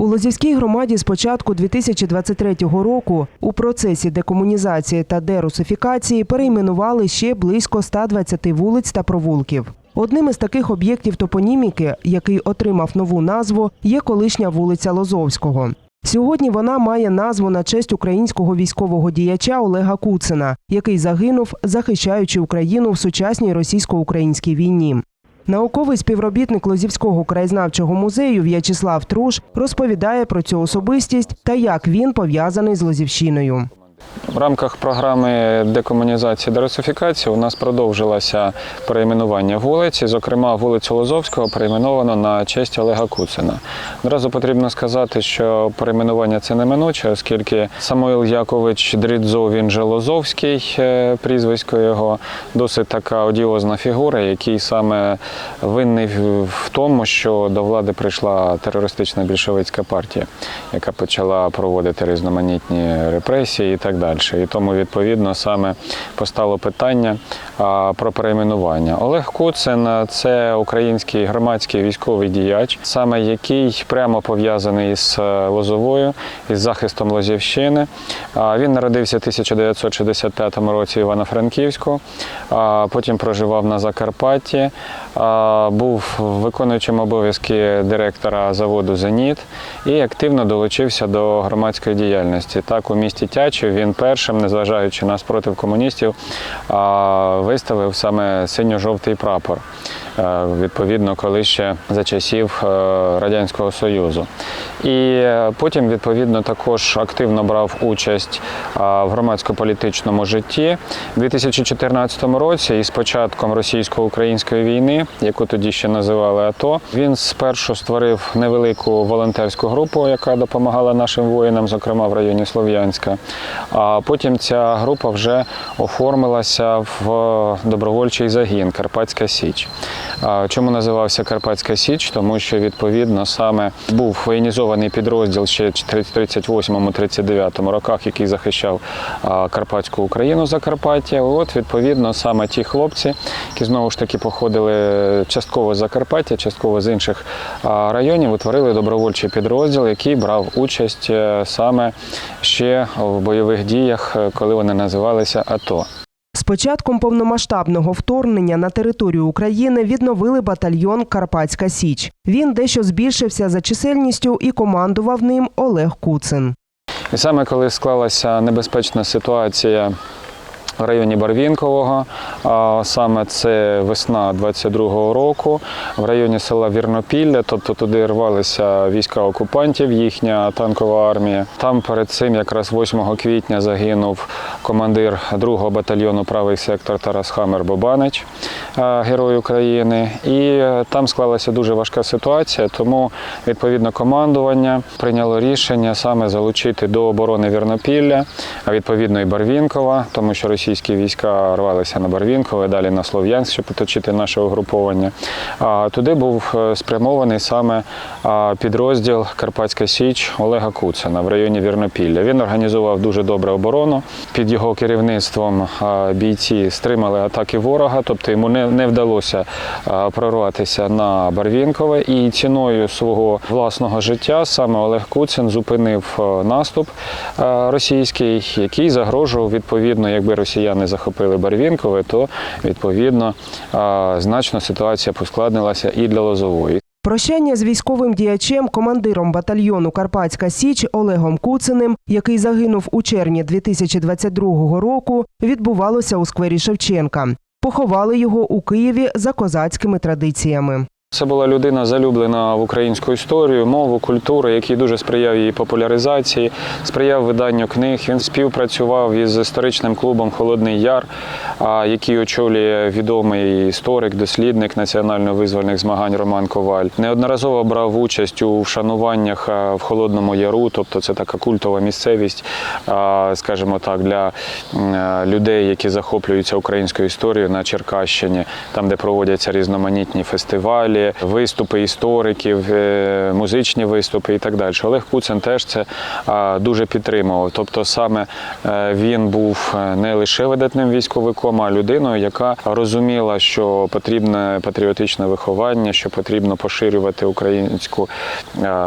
У Лозівській громаді з початку 2023 року у процесі декомунізації та дерусифікації перейменували ще близько 120 вулиць та провулків. Одним із таких об'єктів топоніміки, який отримав нову назву, є колишня вулиця Лозовського. Сьогодні вона має назву на честь українського військового діяча Олега Куцина, який загинув, захищаючи Україну в сучасній російсько-українській війні. Науковий співробітник Лозівського краєзнавчого музею В'ячеслав Труш розповідає про цю особистість та як він пов'язаний з Лозівщиною. В рамках програми декомунізації та русифікації у нас продовжилося перейменування вулиці. Зокрема, вулицю Лозовського перейменовано на честь Олега Куцина. Одразу потрібно сказати, що перейменування це неминуче, оскільки Самуїл Якович Дрідзо, він же Лозовський, е, прізвисько його, досить така одіозна фігура, який саме винний в тому, що до влади прийшла терористична більшовицька партія, яка почала проводити різноманітні репресії і так далі. І тому, відповідно, саме постало питання про перейменування. Олег Куцин це український громадський військовий діяч, саме який прямо пов'язаний з е, Лозовою, із захистом Лозівщини. Він народився в 1965 році в Івано-Франківську, потім проживав на Закарпатті, був виконуючим обов'язки директора заводу Зеніт і активно долучився до громадської діяльності. Так, у місті Тячів він першим, незважаючи на спротив комуністів, виставив саме синьо-жовтий прапор. Е, Відповідно, коли ще за часів е, Радянського Союзу. І е, потім, відповідно, також активно брав участь в громадсько-політичному житті. У 2014 році, із початком російсько-української війни, яку тоді ще називали АТО, він спершу створив невелику волонтерську групу, яка допомагала нашим воїнам, зокрема в районі Слов'янська. А потім ця група вже оформилася в добровольчий загін Карпатська Січ. Чому називався Карпатська Січ? Тому що відповідно саме був воєнізований підрозділ ще в 38-39 роках, який захищав Карпатську Україну Закарпаття. От відповідно саме ті хлопці, які знову ж таки походили частково з Закарпаття, частково з інших районів, утворили добровольчий підрозділ, який брав участь е, саме ще в бойових діях, е, коли вони називалися АТО. Початком повномасштабного вторгнення на територію України відновили батальйон Карпатська Січ. Він дещо збільшився за чисельністю і командував ним Олег Куцин. І саме коли склалася небезпечна ситуація районі Барвінкового, а саме це весна 22-го року, в районі села Вірнопілля, тобто туди рвалися війська окупантів, їхня танкова армія. Там перед цим, якраз 8 квітня, загинув командир 2-го батальйону правий сектор Тарас Хамер Бобанич, герой України. І е, там склалася дуже важка ситуація, тому відповідно командування прийняло рішення саме залучити до оборони Вірнопілля, а відповідно і Барвінкова, тому що російські війська рвалися на Барвінкове, далі на Слов'янськ, щоб оточити наше угруповання. А туди був е, спрямований саме підрозділ Карпатська Січ Олега Куцина в районі Вірнопілля. Він організував дуже добре оборону. Під його керівництвом бійці стримали атаки ворога, тобто йому не, не вдалося прорватися на Барвінкове. І ціною свого власного життя саме Олег Куцин зупинив е, наступ е, російський, який загрожував відповідно, якби росіяни захопили Барвінкове, то відповідно значно ситуація поскладнилася і для Лозової. Прощання з військовим діячем, командиром батальйону Карпатська Січ Олегом Куциним, який загинув у червні 2022 року, відбувалося у сквері Шевченка. Поховали його у Києві за козацькими традиціями. Це була людина залюблена в українську історію, мову, культуру, який дуже сприяв її популяризації, сприяв виданню книг. Він співпрацював із історичним клубом Холодний Яр, який очолює відомий історик, дослідник національно-визвольних змагань Роман Коваль. Неодноразово брав участь у вшануваннях в Холодному Яру, тобто це така культова місцевість, скажімо так, для людей, які захоплюються українською історією на Черкащині, там, де проводяться різноманітні фестивалі, далі виступи істориків, е, музичні виступи і так далі. Олег Куцин теж це дуже підтримував. Тобто, саме е, він був е, не лише видатним військовиком, а людиною, яка розуміла, що потрібне патріотичне виховання, що потрібно поширювати українську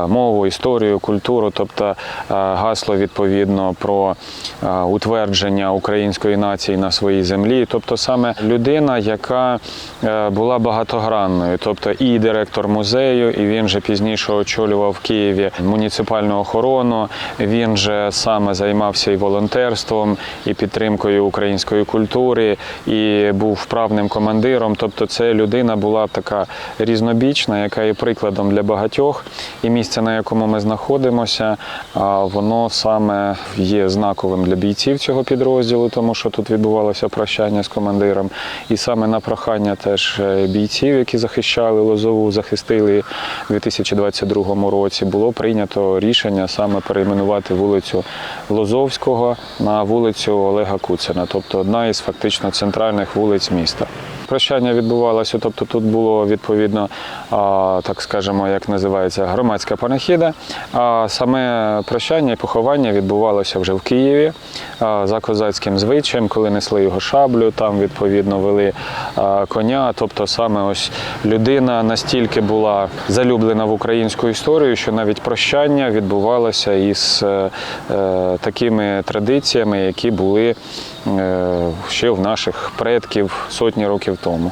мову, історію, культуру, тобто гасло відповідно про утвердження української нації на своїй землі. Тобто саме людина, яка була багатогранною, тобто і директор музею, і він же пізніше очолював в Києві муніципальну охорону. Він же саме займався і волонтерством, і підтримкою української культури, і був вправним командиром. Тобто, це людина була така різнобічна, яка є прикладом для багатьох. І місце, на якому ми знаходимося, воно саме є знаковим для бійців цього підрозділу, тому що тут відбувалося прощання з командиром. І саме на прохання теж е, бійців, які захищали Лозову, захистили у 2022 році, було прийнято рішення саме перейменувати вулицю Лозовського на вулицю Олега Куцина, тобто одна із фактично центральних вулиць міста. Прощання відбувалося, тобто тут було відповідно, так скажемо, як називається, громадська панахіда. А саме прощання і поховання відбувалося вже в Києві за козацьким звичаєм, коли несли його шаблю, там відповідно вели коня. Тобто саме ось людина настільки була залюблена в українську історію, що навіть прощання відбувалося із е, е, такими традиціями, які були ще в наших предків сотні років тому.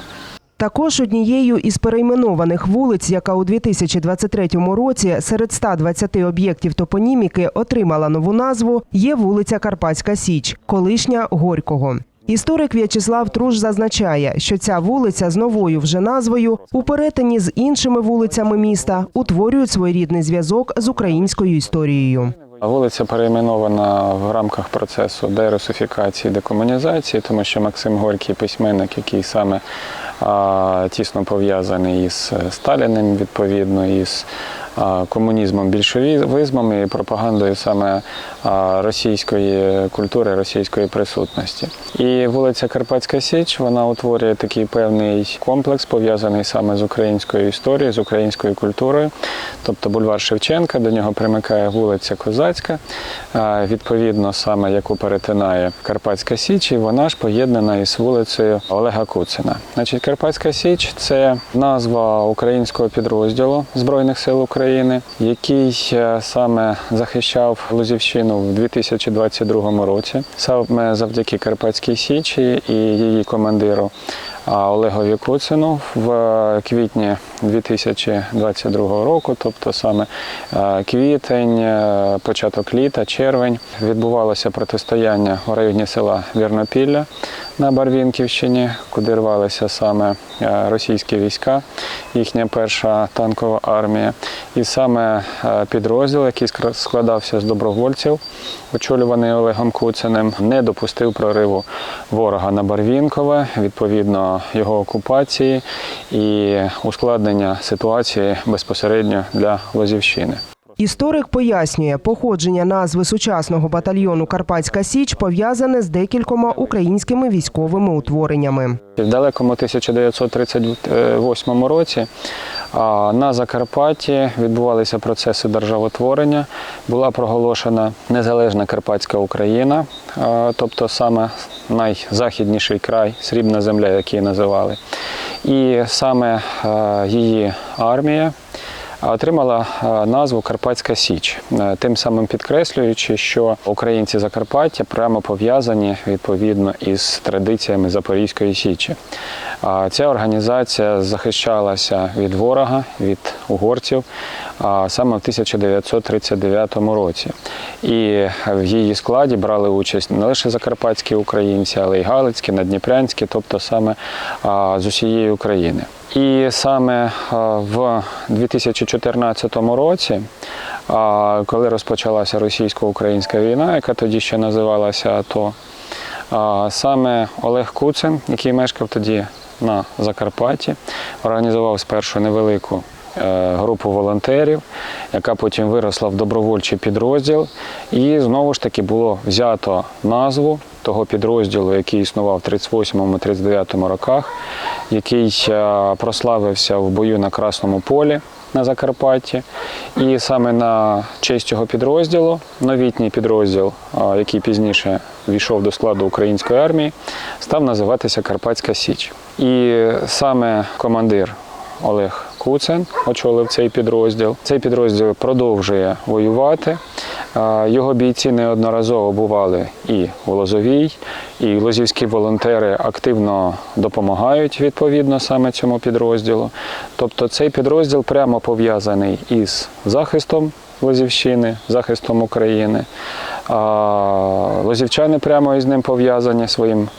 Також однією із перейменованих вулиць, яка у 2023 році серед 120 об'єктів топоніміки отримала нову назву, є вулиця Карпатська Січ, колишня Горького. Історик В'ячеслав Труш зазначає, що ця вулиця з новою вже назвою у перетині з іншими вулицями міста утворюють своєрідний зв'язок з українською історією. Вулиця перейменована в рамках процесу дерусифікації, декомунізації, тому що Максим Горький письменник, який саме а, тісно пов'язаний із Сталіним, відповідно, із комунізмом, більшовізмом і пропагандою саме російської культури, російської присутності. І вулиця Карпатська Січ вона утворює такий певний комплекс, пов'язаний саме з українською історією, з українською культурою. Тобто бульвар Шевченка, до нього примикає вулиця Козацька, відповідно, саме яку перетинає Карпатська Січ, і вона ж поєднана із вулицею Олега Куцина. Значить, Карпатська Січ це назва українського підрозділу Збройних сил України, який е, саме захищав Лузівщину в 2022 році. Саме завдяки Карпатській Січі і її командиру Олегові Куцину в квітні 2022 року, тобто саме е, квітень, е, початок літа, червень, відбувалося протистояння у районі села Вірнопілля на Барвінківщині, куди рвалися саме е, російські війська, їхня перша танкова армія. І саме е, підрозділ, який складався з добровольців, очолюваний Олегом Куциним, не допустив прориву ворога на Барвінкове, відповідно його окупації і ускладнення ситуації безпосередньо для Лозівщини. Історик пояснює, походження назви сучасного батальйону Карпатська Січ пов'язане з декількома українськими військовими утвореннями. В далекому 1938 році на Закарпатті відбувалися процеси державотворення. Була проголошена незалежна Карпатська Україна, тобто саме найзахідніший край, срібна земля, як її називали. І саме її армія отримала е, назву Карпатська Січ, е, тим самим підкреслюючи, що українці Закарпаття прямо пов'язані відповідно із традиціями Запорізької Січі. Ця організація захищалася від ворога, від угорців саме в 1939 році. І в її складі брали участь не лише закарпатські українці, але й галицькі, надніпрянські, тобто саме з усієї України. І саме в 2014 році, коли розпочалася російсько-українська війна, яка тоді ще називалася АТО, саме Олег Куцин, який мешкав тоді на Закарпатті, організував спершу невелику е, групу волонтерів, яка потім виросла в добровольчий підрозділ. І знову ж таки було взято назву того підрозділу, який існував в 38-39 роках, який е, прославився в бою на Красному полі на Закарпатті. І саме на честь цього підрозділу, новітній підрозділ, який пізніше війшов до складу української армії, став називатися Карпатська Січ. І саме командир Олег Куцен очолив цей підрозділ. Цей підрозділ продовжує воювати. Його бійці неодноразово бували і у Лозовій, і лозівські волонтери активно допомагають відповідно саме цьому підрозділу. Тобто цей підрозділ прямо пов'язаний із захистом Лозівщини, захистом України. Лозівчани прямо із ним пов'язані своїм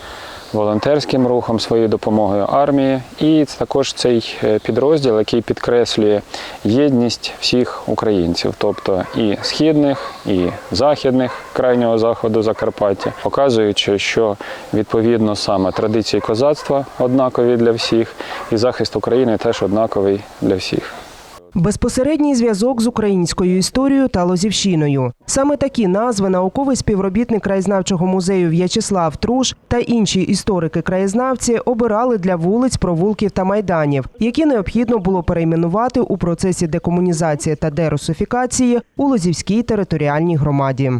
волонтерським рухом, своєю допомогою армії. І також цей е, підрозділ, який підкреслює єдність всіх українців, тобто і східних, і західних крайнього заходу Закарпаття, показуючи, що відповідно саме традиції козацтва однакові для всіх, і захист України теж однаковий для всіх. Безпосередній зв'язок з українською історією та Лозівщиною. Саме такі назви науковий співробітник краєзнавчого музею В'ячеслав Труш та інші історики-краєзнавці обирали для вулиць, провулків та майданів, які необхідно було перейменувати у процесі декомунізації та дерусифікації у Лозівській територіальній громаді.